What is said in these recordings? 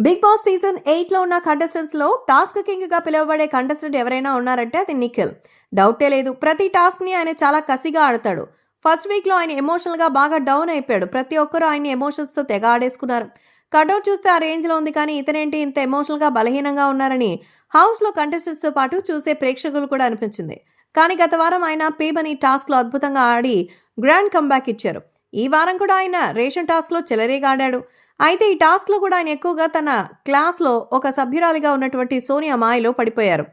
Big boss season ఎయిట్లో ఉన్న కంటెస్టెంట్స్లో task కింగ్గా పిలువబడే కంటెస్టెంట్ ఎవరైనా ఉన్నారంటే అది నిఖిల్. డౌటే లేదు. ప్రతి టాస్క్ని ఆయన చాలా కసిగా ఆడతాడు. ఫస్ట్ వీక్లో ఆయన ఎమోషనల్గా బాగా డౌన్ అయిపోయాడు. ప్రతి ఒక్కరూ ఆయన ఎమోషన్స్తో తెగ ఆడేసుకున్నారు. కటౌట్ చూస్తే ఆ రేంజ్లో ఉంది కానీ ఇతనేంటి ఇంత ఎమోషనల్గా బలహీనంగా ఉన్నారని హౌస్లో కంటెస్టెంట్స్తో పాటు చూసే ప్రేక్షకులు కూడా అనిపించింది. కానీ గత వారం ఆయన పేబని టాస్క్లో అద్భుతంగా ఆడి గ్రాండ్ కంబ్యాక్ ఇచ్చారు. ఈ వారం కూడా ఆయన రేషన్ టాస్క్లో చెలరేగా ఆడాడు అయితే ఈ టాస్క్లో కూడా ఆయన ఎక్కువగా తన క్లాస్లో ఒక సభ్యురాలిగా ఉన్నటువంటి సోనియా మాయలో పడిపోయారు.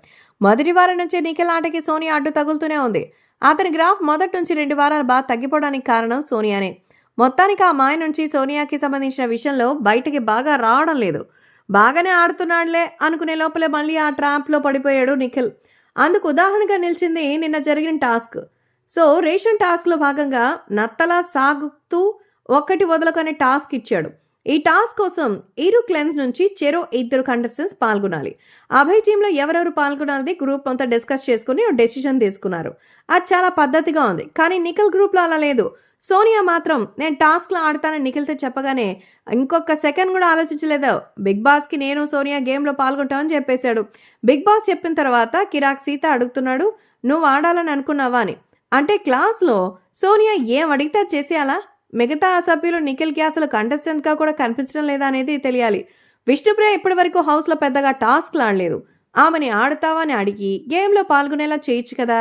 మొదటి వారం నుంచి నిఖిల్ ఆటకి సోనియా అడ్డు తగులుతూనే ఉంది. అతని గ్రాఫ్ మొదటి నుంచి రెండు వారాలు బాగా తగ్గిపోవడానికి కారణం సోనియానే. మొత్తానికి ఆ మాయ నుంచి సోనియాకి సంబంధించిన విషయంలో బయటికి బాగా రావడం లేదు. బాగానే ఆడుతున్నాడులే అనుకునే లోపలే మళ్ళీ ఆ ట్రాప్లో పడిపోయాడు నిఖిల్. అందుకు ఉదాహరణగా నిలిచింది నిన్న జరిగిన టాస్క్. సో రేషన్ టాస్క్లో భాగంగా నత్తలా సాగుతూ ఒక్కటి వదలకనే టాస్క్ ఇచ్చాడు. ఈ టాస్క్ కోసం ఇరు క్లెన్స్ నుంచి చెరో ఇద్దరు కంటెస్టెంట్స్ పాల్గొనాలి. అభయ్ టీంలో ఎవరెవరు పాల్గొనాలది గ్రూప్ అంతా డిస్కస్ చేసుకుని డెసిషన్ తీసుకున్నారు. అది చాలా పద్ధతిగా ఉంది కానీ నిఖిల్ గ్రూప్లో అలా లేదు. సోనియా మాత్రం నేను టాస్క్లో ఆడతానని నిఖిల్తో చెప్పగానే ఇంకొక సెకండ్ కూడా ఆలోచించలేదు. బిగ్ బాస్కి నేను సోనియా గేమ్లో పాల్గొంటామని చెప్పేశాడు. బిగ్ బాస్ చెప్పిన తర్వాత కిరాక్ సీత అడుగుతున్నాడు నువ్వు ఆడాలని అనుకున్నావా అని. అంటే క్లాస్లో సోనియా ఏం అడిగితే చేసేయాలా? మిగతా సభ్యులు నిఖిల్కి అసలు కంటెస్టెంట్గా కూడా కనిపించడం లేదా అనేది తెలియాలి. విష్ణుప్రియ ఇప్పటి వరకు హౌస్లో పెద్దగా టాస్క్లు ఆడలేదు. ఆమెని ఆడతావా అని అడిగి గేమ్లో పాల్గొనేలా చేయొచ్చు కదా.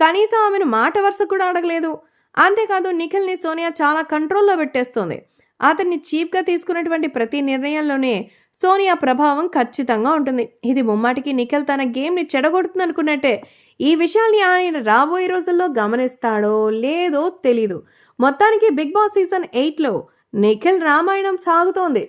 కనీసం ఆమెను మాట వరుస కూడా అడగలేదు. అంతేకాదు నిఖిల్ని సోనియా చాలా కంట్రోల్లో పెట్టేస్తోంది. అతన్ని చీప్గా తీసుకున్నటువంటి ప్రతి నిర్ణయంలోనే సోనియా ప్రభావం ఖచ్చితంగా ఉంటుంది. ఇది ముమ్మాటికి నిఖిల్ తన గేమ్ని చెడగొడుతుంది అనుకున్నట్టే ఈ విషయాన్ని ఆయన రాబోయే రోజుల్లో గమనిస్తాడో లేదో తెలీదు. మొత్తానికి బిగ్ బాస్ సీజన్ ఎయిట్లో నిఖిల్ రామాయణం సాగుతోంది.